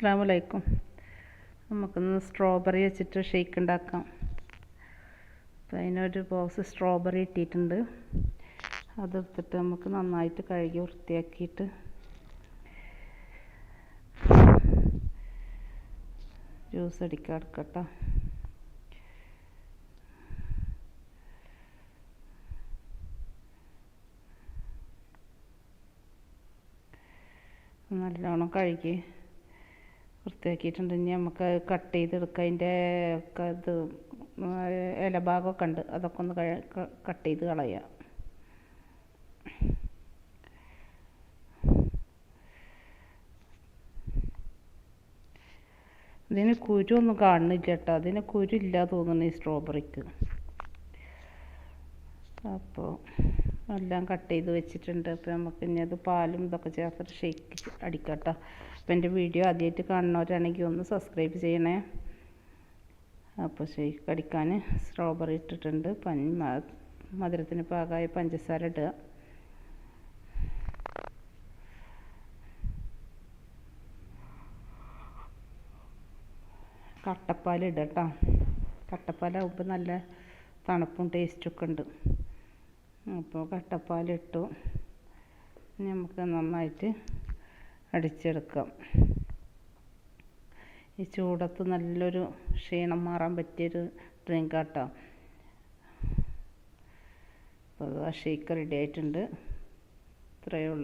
അസ്സാം വലൈക്കും നമുക്കൊന്ന് സ്ട്രോബെറി വെച്ചിട്ട് ഷേക്ക് ഉണ്ടാക്കാം. അപ്പം അതിനൊരു ബോക്സ് സ്ട്രോബെറി ഇട്ടിട്ടുണ്ട്. അതെടുത്തിട്ട് നമുക്ക് നന്നായിട്ട് കഴുകി വൃത്തിയാക്കിയിട്ട് ജ്യൂസ് അടിക്കാൻ എടുക്കട്ടോ. നല്ലോണം കഴുകി വൃത്തിയാക്കിയിട്ടുണ്ട്. ഇനി നമുക്ക് കട്ട് ചെയ്തെടുക്കാം. അതിന്റെ ഒക്കെ ഇത് ഇലഭാഗമൊക്കെ ഉണ്ട്. അതൊക്കെ ഒന്ന് കട്ട് ചെയ്ത് കളയാം. ഇതിന് കുരു ഒന്നും കാണുന്നില്ല കേട്ടോ. അതിന് കുരു ഇല്ല തോന്നുന്നു ഈ സ്ട്രോബെറിക്ക് അപ്പോൾ എല്ലാം കട്ട് ചെയ്ത് വെച്ചിട്ടുണ്ട്. അപ്പോൾ നമുക്ക് ഇനി അത് പാലും ഇതൊക്കെ ചേർത്തിട്ട് ഷേക്ക് അടിക്കാം കേട്ടോ അപ്പോൾ എന്റെ വീഡിയോ ആദ്യമായിട്ട് കാണുന്നവരാണെങ്കിൽ ഒന്ന് സബ്സ്ക്രൈബ് ചെയ്യണേ. അപ്പോൾ ഷേക്ക് അടിക്കാൻ സ്ട്രോബെറി ഇട്ടിട്ടുണ്ട്. പൻ മധുരത്തിന് പാകമായ പഞ്ചസാര ഇടുക. കട്ടപ്പാൽ കട്ടപ്പാലാവുമ്പോൾ നല്ല തണുപ്പും ടേസ്റ്റൊക്കെ ഉണ്ട്. അപ്പോൾ കട്ടപ്പാലിട്ടു. നമുക്ക് നന്നായിട്ട് അടിച്ചെടുക്കാം. ഈ ചൂടത്ത് നല്ലൊരു ക്ഷീണം മാറാൻ പറ്റിയൊരു ഡ്രിങ്ക് ആട്ടോ. അപ്പോൾ ഷേക്ക് റെഡി ആയിട്ടുണ്ട്. ഇത്രയേ ഉള്ളൂ.